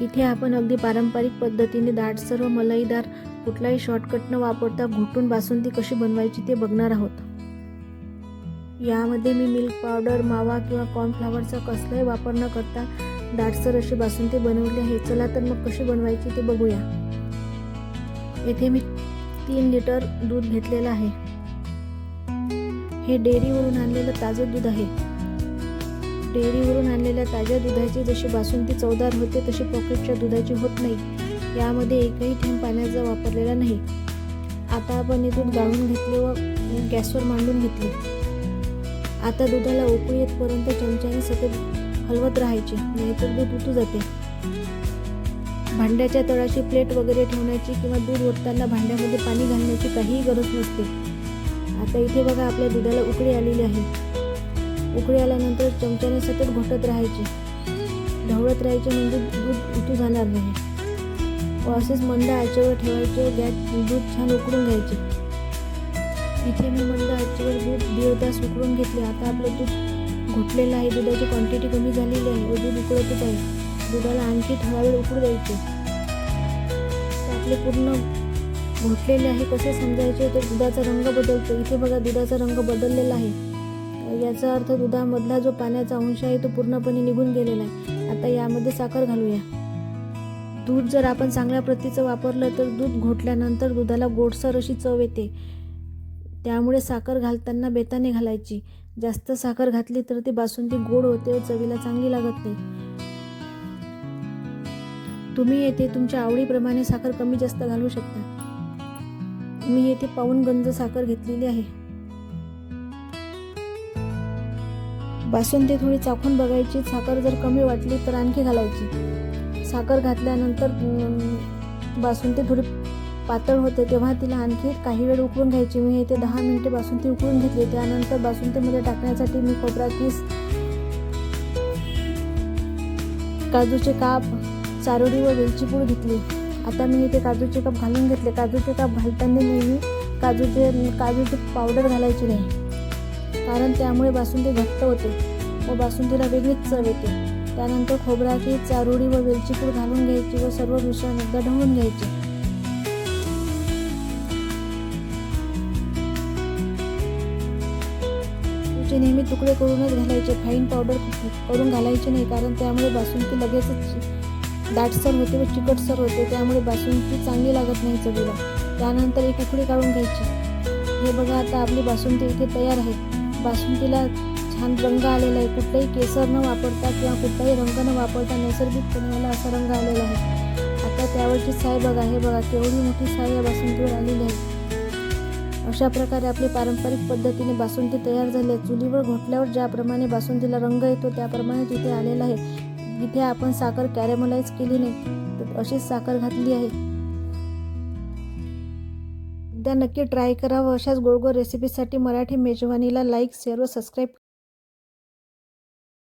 इथे आपण अगदी पारंपरिक पद्धतीने दाटसर व मलईदार कुठलाही शॉर्टकट न वापरता घोटून बासुंदी कशी बनवायची ते बघणार आहोत. यामध्ये मी मिल्क पावडर मावा किंवा कॉर्नफ्लॉवरचा कसलाही वापर न करता दाटसर अशी बासुंदी बनवली आहे. चला तर मग कशी बनवायची ते बघूया. येथे मी तीन लिटर दूध घेतलेलं आहे. हे डेअरीवरून आणलेलं ताजं दूध आहे. डेअरीवरून आणलेल्या ताज्या दुधाची जशी बासुंदी चवदार होते तशी पॉकेटच्या दुधाची होत नाही. यामध्ये एकही थेंब पाण्याचा वापरलेला नाही. आता आपण हे दूध गाळून घेतले व गॅसवर मांडून घेतले. आता दुधाला उकळी येतपर्यंत चमच्याने सतत हलवत राहायचे नाहीतर दूध उतू जाते. भांड्याच्या तळाशी प्लेट वगैरे ठेवण्याची किंवा दूध ओतताना भांड्यामध्ये पाणी घालण्याची काहीही गरज नसते. आता इथे बघा आपल्या दुधाला उकळी आलेली आहे. उकळी आल्यानंतर चमच्याने सतत घोटत राहायचे. ढवळत राहायचे म्हणजे दूध उतू जाणार नाही. व असेच मंद आचेवर ठेवायचे गॅस दूध छान उकळून घ्यायचे. इथे मी मंद आचेवर दूध दीड तास उकळून घेतले. आता आपलं दूध घोटलेलं आहे. दुधाची क्वांटिटी कमी झालेली आहे. व दूध उकळतच आहे. दुधाला आणखी थोडा वेळ उकळू द्यायचे. आपले पूर्ण घोटलेले आहे. कसे समजायचे? तर दुधाचा रंग बदलतो. इथे बघा दुधाचा रंग बदललेला आहे. याचा अर्थ दुधामधला जो पाण्याचा अंश आहे तो पूर्णपणे निघून गेलेला आहे. आता यामध्ये साखर घालूया. दूध जर आपण चांगल्या प्रतीचं वापरलं तर दूध घोटल्यानंतर दुधाला गोडसर अशी चव येते. त्यामुळे साखर घालताना बेताने घालायची. जास्त साखर घातली तर ती बासुंदी गोड होते व चवीला चांगली लागत नाही. तुम्ही येथे तुमच्या आवडीप्रमाणे साखर कमी जास्त घालू शकता. मी येथे पाऊन गंज साखर घेतलेली आहे. बासुंदी थोडी चाखून बघायची साखर जर कमी वाटली तर आणखी घालायची. साखर घातल्यानंतर बासुंदी थोडी पातळ होते तेव्हा तिला आणखी काही वेळ उकळून घ्यायची. मी ते दहा मिनिटे बासुंदी उकळून घेतली. त्यानंतर बासुंदीमध्ये टाकण्यासाठी मी खोबरा किस काजूचे काप चारोळी व वेलची पूड घेतली. आता मी इथे काजूचे काप घालून घेतले. काजूचे काप घालताना नेहमी काजूचे काजूची पावडर घालायची नाही. कारण त्यामुळे बासुंदी घट्ट होते व बासुंदीला वेगळीच चव येते. त्यानंतर खोबराची चारोळी व वेलचीपूड घालून घ्यायची व सर्व मिश्रण एकदा ढवळून घ्यायचे. नेहमी तुकडे करूनच घालायचे. फाईन पावडर करून घालायचे नाही कारण त्यामुळे बासुंदी लगेचच दाटसर होते व चिकटसर होते. त्यामुळे बासुंदी चांगली लागत नाही चवीला. त्यानंतर एक उकडी काढून घ्यायची. हे बघा आता आपली बासुंदी इथे तयार आहे. बासुंदीला छान रंग आलेला आहे. कुठलाही केसर न वापरता किंवा कुठलाही रंग न वापरता नैसर्गिकपणे मला असा रंग आलेला आहे. आता त्यावरची साय बघा हे बघा केवढी मोठी साय या बासुंदीवर आलेली आहे. अशा प्रकारे आपली पारंपरिक पद्धतीने बासुंदी तयार झाली आहे. चुलीवर घोटल्यावर ज्याप्रमाणे बासुंदीला रंग येतो त्याप्रमाणे तिथे आलेला आहे. इथे आपण साखर कॅरेमलाइज केली नाही तर अशीच साखर घातली आहे. एकदा नक्की ट्राय करा व अशाच गोड गोड रेसिपीसाठी मराठी मेजवानीला लाईक शेअर व सबस्क्राईब